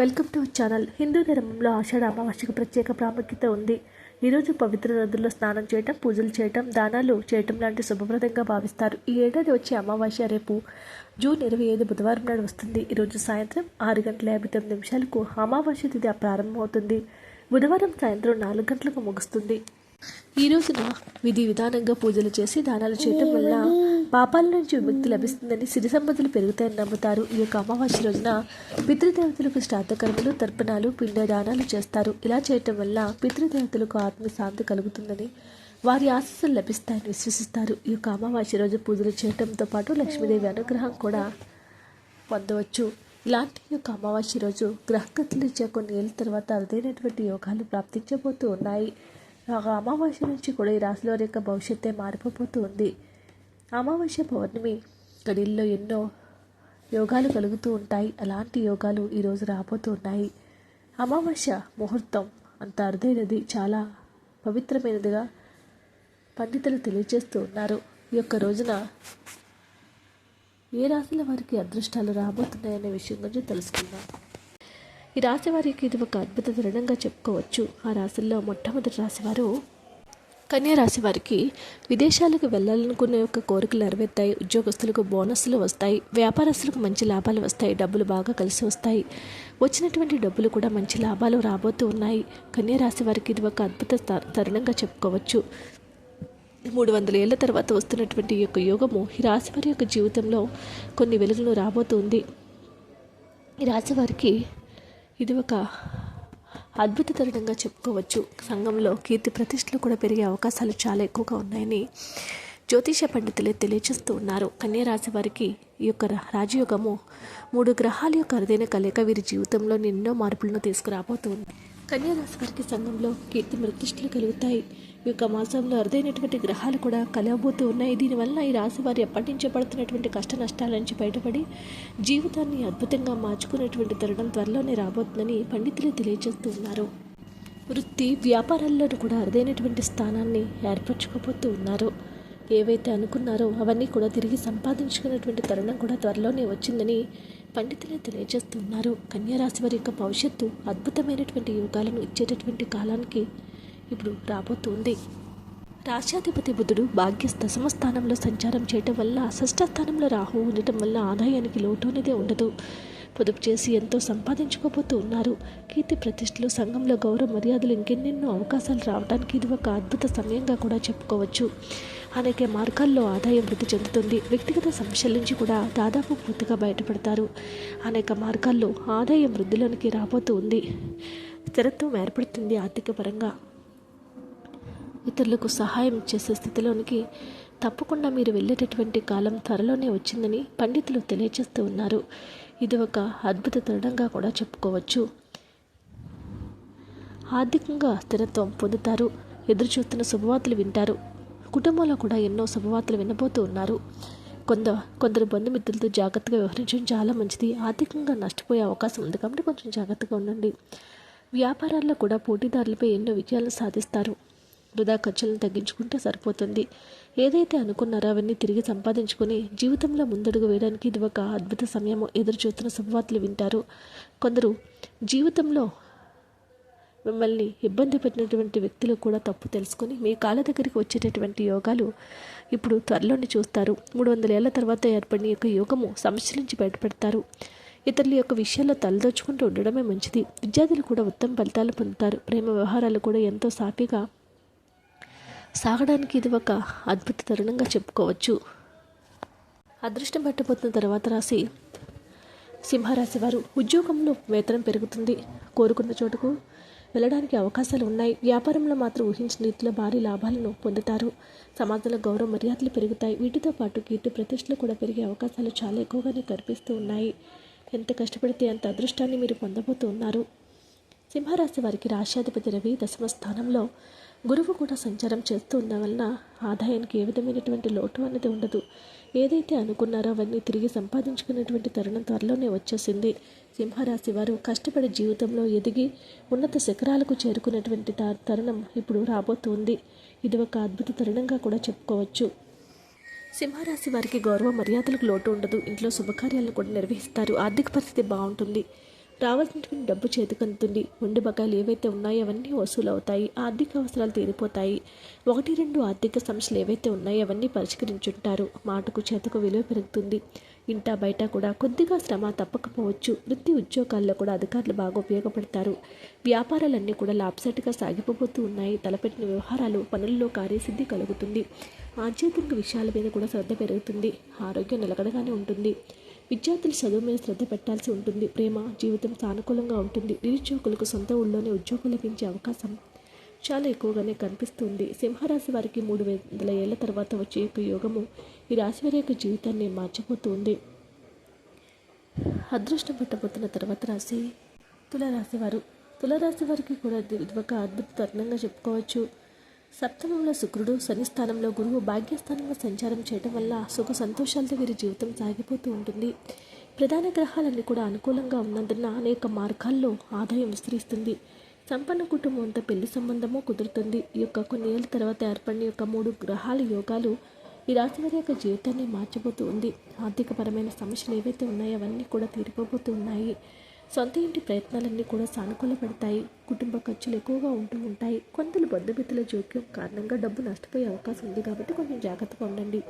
Welcome to channel. Hindu ధర్మంలో ఆషాఢ అమావాస్యకు ప్రత్యేక ప్రాముఖ్యత ఉంది. ఈరోజు పవిత్ర నదుల్లో స్నానం చేయటం పూజలు చేయటం దానాలు చేయటం లాంటి శుభప్రదంగా భావిస్తారు. ఈ ఏడాది వచ్చే అమావాస్య రేపు జూన్ ఇరవై ఐదు బుధవారం నాడు వస్తుంది. ఈరోజు సాయంత్రం ఆరు గంటల యాభై తొమ్మిది నిమిషాలకు అమావాస్య తిథి ప్రారంభమవుతుంది. బుధవారం సాయంత్రం నాలుగు గంటలకు ముగుస్తుంది. ఈ రోజున విధి విధానంగా పూజలు చేసి దానాలు చేయటం వల్ల పాపాల నుంచి విముక్తి లభిస్తుందని సిరి సంపదలు పెరుగుతాయని నమ్ముతారు. ఈ యొక్క అమావాస్య రోజున పితృదేవతలకు శ్రాద్ధకర్మలు తర్పణాలు పిండదానాలు చేస్తారు. ఇలా చేయటం వల్ల పితృదేవతలకు ఆత్మశాంతి కలుగుతుందని వారి ఆశస్సులు లభిస్తాయని విశ్వసిస్తారు. ఈ యొక్క అమావాస్య రోజు పూజలు చేయటంతో పాటు లక్ష్మీదేవి అనుగ్రహం కూడా పొందవచ్చు. ఇలాంటి యొక్క అమావాస్య రోజు గ్రహగతులు ఇచ్చే కొన్ని ఏళ్ళ తర్వాత అరుదైనటువంటి యోగాలు ప్రాప్తించబోతూ ఉన్నాయి. అమావాస్య నుంచి కూడా ఈ రాశిలో వారి యొక్క భవిష్యత్తే మారిపోతూ ఉంది. అమావాస్య పౌర్ణమి గడిల్లో ఎన్నో యోగాలు కలుగుతూ ఉంటాయి. అలాంటి యోగాలు ఈరోజు రాబోతూ ఉన్నాయి. అమావాస్య ముహూర్తం అంత అరుదైనది చాలా పవిత్రమైనదిగా పండితులు తెలియజేస్తూ ఉన్నారు. ఈ యొక్క రోజున ఏ రాశుల వారికి అదృష్టాలు రాబోతున్నాయనే విషయం గురించి తెలుసుకుందాం. ఈ రాశి వారికి ఇది ఒక అద్భుత తరుణంగా చెప్పుకోవచ్చు. ఆ రాశుల్లో మొట్టమొదటి రాశివారు కన్యారాశి వారికి విదేశాలకు వెళ్ళాలనుకునే యొక్క కోరికలు నెరవేరుతాయి ఉద్యోగస్తులకు బోనస్లు వస్తాయి వ్యాపారస్తులకు మంచి లాభాలు వస్తాయి డబ్బులు బాగా కలిసి వస్తాయి. వచ్చినటువంటి డబ్బులు కూడా మంచి లాభాలు రాబోతూ ఉన్నాయి. కన్యారాశి వారికి ఇది ఒక అద్భుత తరుణంగా చెప్పుకోవచ్చు. మూడు వందల ఏళ్ళ తర్వాత వస్తున్నటువంటి ఈ యొక్క యోగము ఈ రాశి వారి యొక్క జీవితంలో కొన్ని వెలుగులు రాబోతుంది ఈ రాశి వారికి ఇది ఒక అద్భుత తరుణంగా చెప్పుకోవచ్చు. సంఘంలో కీర్తి ప్రతిష్టలు కూడా పెరిగే అవకాశాలు చాలా ఎక్కువగా ఉన్నాయని జ్యోతిష పండితులే తెలియజేస్తూ ఉన్నారు. కన్యా రాశి వారికి ఈ యొక్క రాజయోగము మూడు గ్రహాల యొక్క అరుదైన కలయిక వీరి జీవితంలో ఎన్నో మార్పులను తీసుకురాబోతుంది. కన్యా వారికి సంఘంలో కీర్తి ప్రతిష్టలు కలుగుతాయి. ఈ యొక్క మాసంలో అరుదైనటువంటి గ్రహాలు కూడా కలవబోతూ ఉన్నాయి. దీనివల్ల ఈ రాశి వారు ఎప్పటి నుంచో పడుతున్నటువంటి కష్ట నష్టాల నుంచి బయటపడి జీవితాన్ని అద్భుతంగా మార్చుకునేటువంటి తరుణం త్వరలోనే రాబోతుందని పండితులు తెలియజేస్తూ ఉన్నారు. వృత్తి వ్యాపారాల్లోనూ కూడా అరుదైనటువంటి స్థానాన్ని ఏర్పరచుకోబోతూ ఉన్నారు. ఏవైతే అనుకున్నారో అవన్నీ కూడా తిరిగి సంపాదించుకున్నటువంటి తరుణం కూడా త్వరలోనే వచ్చిందని పండితులే తెలియజేస్తున్నారు. కన్యారాశి వారి యొక్క భవిష్యత్తు అద్భుతమైనటువంటి యోగాలను ఇచ్చేటటువంటి కాలానికి ఇప్పుడు రాబోతుంది. రాష్ట్రాధిపతి బుధుడు భాగ్య దశమ స్థానంలో సంచారం చేయటం వల్ల షష్ఠ స్థానంలో రాహు ఉండటం వల్ల ఆదాయానికి లోటు అనేది ఉండదు. పొదుపు చేసి ఎంతో సంపాదించుకోబోతూ ఉన్నారు. కీర్తి ప్రతిష్టలు సంఘంలో గౌరవ మర్యాదలు ఇంకెన్నెన్నో అవకాశాలు రావడానికి ఇది ఒక అద్భుత సమయంగా కూడా చెప్పుకోవచ్చు. అనేక మార్గాల్లో ఆదాయం వృద్ధి చెందుతుంది. వ్యక్తిగత సమస్యల నుంచి కూడా దాదాపు పూర్తిగా బయటపడతారు. అనేక మార్గాల్లో ఆదాయం వృద్ధిలోనికి రాబోతూ ఉంది. స్థిరత్వం ఏర్పడుతుంది ఆర్థిక పరంగా ఇతరులకు సహాయం చేసే స్థితిలోనికి తప్పకుండా మీరు వెళ్ళేటటువంటి కాలం త్వరలోనే వచ్చిందని పండితులు తెలియజేస్తూ ఉన్నారు. ఇది ఒక అద్భుత తరుణంగా కూడా చెప్పుకోవచ్చు. ఆర్థికంగా స్థిరత్వం పొందుతారు. ఎదురు చూస్తున్న శుభవార్తలు వింటారు. కుటుంబంలో కూడా ఎన్నో శుభవార్తలు వినబోతూ ఉన్నారు. కొంత కొందరు బంధుమిత్రులతో జాగ్రత్తగా వ్యవహరించడం చాలా మంచిది. ఆర్థికంగా నష్టపోయే అవకాశం ఉంది కాబట్టి కొంచెం జాగ్రత్తగా ఉండండి. వ్యాపారాల్లో కూడా పోటీదారులపై ఎన్నో విజయాలను సాధిస్తారు. వృధా ఖర్చులను తగ్గించుకుంటే సరిపోతుంది. ఏదైతే అనుకున్నారో అవన్నీ తిరిగి సంపాదించుకొని జీవితంలో ముందడుగు వేయడానికి ఇది ఒక అద్భుత సమయము. ఎదురు చూస్తున్న శుభవార్తలు వింటారు. కొందరు జీవితంలో మిమ్మల్ని ఇబ్బంది పెట్టినటువంటి వ్యక్తులు కూడా తప్పు తెలుసుకొని మీ కాళ్ళ దగ్గరికి వచ్చేటటువంటి యోగాలు ఇప్పుడు త్వరలోనే చూస్తారు. మూడు వందల ఏళ్ళ తర్వాత ఏర్పడిన యొక్క యోగము సమస్యల నుంచి బయటపడతారు. ఇతరుల యొక్క విషయాల్లో తలదోచుకుంటూ ఉండడమే మంచిది. విద్యార్థులు కూడా ఉత్తమ ఫలితాలు పొందుతారు. ప్రేమ వ్యవహారాలు కూడా ఎంతో సాఫీగా సాగడానికి ఇది ఒక అద్భుత తరుణంగా చెప్పుకోవచ్చు. అదృష్టం పట్టబోతున్న తర్వాత రాసి సింహరాశి వారు ఉద్యోగంలో వేతనం పెరుగుతుంది. కోరుకున్న చోటుకు వెళ్ళడానికి అవకాశాలు ఉన్నాయి. వ్యాపారంలో మాత్రం ఊహించిన రీతిలో భారీ లాభాలను పొందుతారు. సమాజంలో గౌరవ మర్యాదలు పెరుగుతాయి. వీటితో పాటు కీర్తి ప్రతిష్టలు కూడా పెరిగే అవకాశాలు చాలా ఎక్కువగానే కనిపిస్తూ ఉన్నాయి. ఎంత కష్టపడితే అంత అదృష్టాన్ని మీరు పొందబోతూ ఉన్నారు సింహరాశి వారికి రాష్ట్రాధిపతి రవి దశమ స్థానంలో గురువు కూడా సంచారం చేస్తూ ఉన్న వలన ఆదాయానికి ఏ విధమైనటువంటి లోటు అనేది ఉండదు. ఏదైతే అనుకున్నారో అవన్నీ తిరిగి సంపాదించుకునేటువంటి తరుణం త్వరలోనే వచ్చేసింది. సింహరాశి వారు కష్టపడి జీవితంలో ఎదిగి ఉన్నత శిఖరాలకు చేరుకునేటువంటి త- తరుణం ఇప్పుడు రాబోతుంది. ఇది ఒక అద్భుత తరుణంగా కూడా చెప్పుకోవచ్చు. సింహరాశి వారికి గౌరవ మర్యాదలకు లోటు ఉండదు. ఇంట్లో శుభకార్యాలను కూడా నిర్వహిస్తారు. ఆర్థిక పరిస్థితి బాగుంటుంది. రావాల్సినటువంటి డబ్బు చేతికందుతుంది ఉండి బకాయిలు ఏవైతే ఉన్నాయో అవన్నీ వసూలు అవుతాయి ఆర్థిక అవసరాలు తీరిపోతాయి. ఒకటి రెండు ఆర్థిక సమస్యలు ఏవైతే ఉన్నాయో అవన్నీ పరిష్కరించుంటారు. మాటకు చేతకు విలువ పెరుగుతుంది. ఇంటా బయట కూడా కొద్దిగా శ్రమ తప్పకపోవచ్చు. వృత్తి ఉద్యోగాల్లో కూడా అధికారులు బాగా ఉపయోగపడతారు. వ్యాపారాలన్నీ కూడా లాభసాటిగా సాగిపోతూ ఉన్నాయి. తలపెట్టిన వ్యవహారాలు పనుల్లో కార్యసిద్ధి కలుగుతుంది. ఆధ్యాత్మిక విషయాల మీద కూడా శ్రద్ధ పెరుగుతుంది. ఆరోగ్యం నిలకడగానే ఉంటుంది. విద్యార్థులు చదువు మీద శ్రద్ధ పెట్టాల్సి ఉంటుంది. ప్రేమ జీవితం సానుకూలంగా ఉంటుంది. నిరుద్యోగులకు సొంత ఊళ్ళోనే ఉద్యోగం లభించే అవకాశం చాలా ఎక్కువగానే కనిపిస్తుంది. సింహరాశి వారికి మూడు వందల ఏళ్ళ తర్వాత వచ్చే యొక్క యోగము ఈ రాశి వారి యొక్క జీవితాన్ని మార్చిపోతుంది. అదృష్టం పట్టబోతున్న తర్వాత రాశి తులరాశి వారు. తులరాశి వారికి కూడా ఇది ఒక అద్భుత తరుణంగా చెప్పుకోవచ్చు. సప్తమంలో శుక్రుడు శని స్థానంలో గురువు భాగ్యస్థానంలో సంచారం చేయడం వల్ల సుఖ సంతోషాలతో వీరి జీవితం సాగిపోతూ ఉంటుంది. ప్రధాన గ్రహాలన్నీ కూడా అనుకూలంగా ఉన్నందున అనేక మార్గాల్లో ఆదాయం విస్తరిస్తుంది. సంపన్న కుటుంబం అంతా పెళ్ళి సంబంధము కుదురుతుంది. ఈ యొక్క కొన్ని ఏళ్ళ తర్వాత ఏర్పడిన యొక్క మూడు గ్రహాల యోగాలు ఈ రాశి వారి యొక్క జీవితాన్ని మార్చబోతూ ఉంది. ఆర్థికపరమైన సమస్యలు ఏవైతే ఉన్నాయో అవన్నీ కూడా తీరిపోబోతూ ఉన్నాయి. సొంత ఇంటి ప్రయత్నాలన్నీ కూడా సానుకూలపడతాయి. కుటుంబ ఖర్చులు ఎక్కువగా ఉంటూ ఉంటాయి. కొందరు బంధుమిత్రుల జోక్యం కారణంగా డబ్బు నష్టపోయే అవకాశం ఉంది కాబట్టి కొంచెం జాగ్రత్తగా ఉండండి.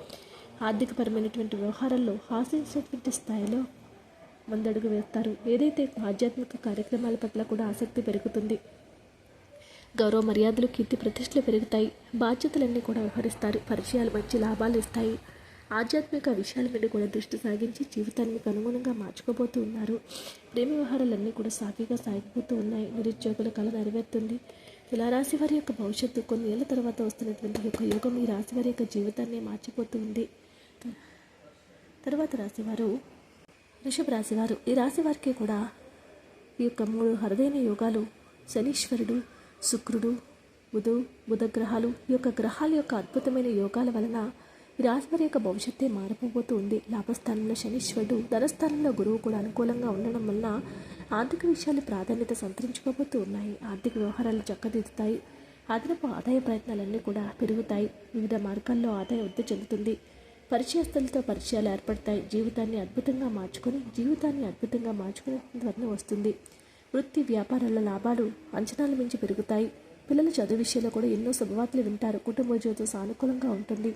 ఆర్థికపరమైనటువంటి వ్యవహారాల్లో ఆశించినటువంటి స్థాయిలో ముందడుగు వేస్తారు. ఏదైతే ఆధ్యాత్మిక కార్యక్రమాల పట్ల కూడా ఆసక్తి పెరుగుతుంది గౌరవ మర్యాదలు కీర్తి ప్రతిష్టలు పెరుగుతాయి. బాధ్యతలన్నీ కూడా వ్యవహరిస్తారు. పరిచయాలు మంచి లాభాలు ఇస్తాయి. ఆధ్యాత్మిక విషయాల మీద కూడా దృష్టి సాగించి జీవితాన్ని అనుగుణంగా మార్చుకోబోతూ ఉన్నారు. ప్రేమ వ్యవహారాలన్నీ కూడా సాఫీగా సాగిపోతూ ఉన్నాయి. నిరుద్యోగుల కళ నెరవేరుతుంది. తులారాశి వారి యొక్క భవిష్యత్తు కొన్ని ఏళ్ళ తర్వాత వస్తున్నటువంటి యొక్క యోగం ఈ రాశి వారి యొక్క జీవితాన్ని మార్చిపోతూ ఉంది తర్వాత రాశివారు వృషభ రాశివారు. ఈ రాశి వారికి కూడా ఈ యొక్క మూడు అరుదైన యోగాలు శనీశ్వరుడు శుక్రుడు బుధు బుధ గ్రహాలు ఈ యొక్క గ్రహాల యొక్క అద్భుతమైన యోగాల వలన ఈ యొక్క భవిష్యత్తే మారిపోబోతూ ఉంది. లాభస్థానంలో శనీశ్వరుడు ధనస్థానంలో గురువు కూడా అనుకూలంగా ఉండడం వలన ఆర్థిక విషయాలు ప్రాధాన్యత సంతరించుకోబోతూ ఉన్నాయి. ఆర్థిక వ్యవహారాలు చక్కదిద్దుతాయి. అదనపు ఆదాయ ప్రయత్నాలన్నీ కూడా పెరుగుతాయి. వివిధ మార్గాల్లో ఆదాయ వృద్ధి చెందుతుంది. పరిచయస్తులతో పరిచయాలు ఏర్పడతాయి. జీవితాన్ని అద్భుతంగా మార్చుకొని జీవితాన్ని అద్భుతంగా మార్చుకునే త్వరణ వస్తుంది. వృత్తి వ్యాపారాల లాభాలు అంచనాల మించి పెరుగుతాయి. పిల్లల చదువు విషయంలో కూడా ఎన్నో శుభవార్తలు వింటారు. కుటుంబ జీవితం సానుకూలంగా ఉంటుంది.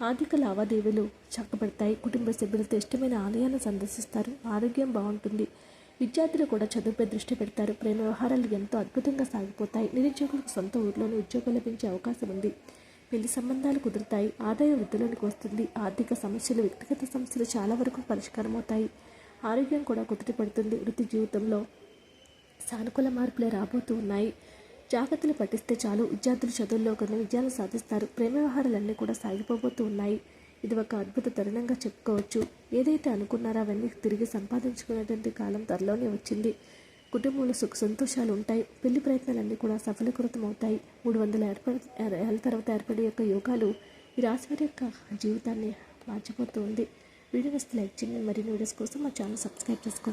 ఆర్థిక లావాదేవీలు చక్కబడతాయి. కుటుంబ సభ్యులతో ఇష్టమైన ఆలయాన్ని సందర్శిస్తారు. ఆరోగ్యం బాగుంటుంది. విద్యార్థులు కూడా చదువుపై దృష్టి పెడతారు. ప్రేమ వ్యవహారాలు ఎంతో అద్భుతంగా సాగిపోతాయి. నిరుద్యోగులకు సొంత ఊర్లోనే ఉద్యోగం లభించే అవకాశం ఉంది. పెళ్ళి సంబంధాలు కుదురుతాయి. ఆదాయ వృద్ధిలోనికి వస్తుంది. ఆర్థిక సమస్యలు వ్యక్తిగత సమస్యలు చాలా వరకు పరిష్కారం అవుతాయి ఆరోగ్యం కూడా కుదుటి పడుతుంది. వృత్తి జీవితంలో సానుకూల మార్పులే రాబోతూ ఉన్నాయి. జాగ్రత్తలు పట్టిస్తే చాలు. విద్యార్థులు చదువుల్లో కొన్ని విజయాలు సాధిస్తారు. ప్రేమ వ్యవహారాలన్నీ కూడా సాగిపోబోతూ ఉన్నాయి. ఇది ఒక అద్భుత తరుణంగా చెప్పుకోవచ్చు. ఏదైతే అనుకున్నారో అవన్నీ తిరిగి సంపాదించుకునేటువంటి కాలం త్వరలోనే వచ్చింది. కుటుంబంలో సుఖ సంతోషాలు ఉంటాయి. పెళ్ళి ప్రయత్నాలన్నీ కూడా సఫలీకృతం అవుతాయి మూడు వందల ఏర్పడి ఏళ్ళ తర్వాత ఏర్పడే యొక్క యోగాలు ఈ రాశివారి యొక్క జీవితాన్ని మార్చిపోతూ ఉంది. వీడియో లైక్ చేయండి. మరిన్ని వీడియోస్ కోసం మా ఛానల్ సబ్స్క్రైబ్ చేసుకోండి.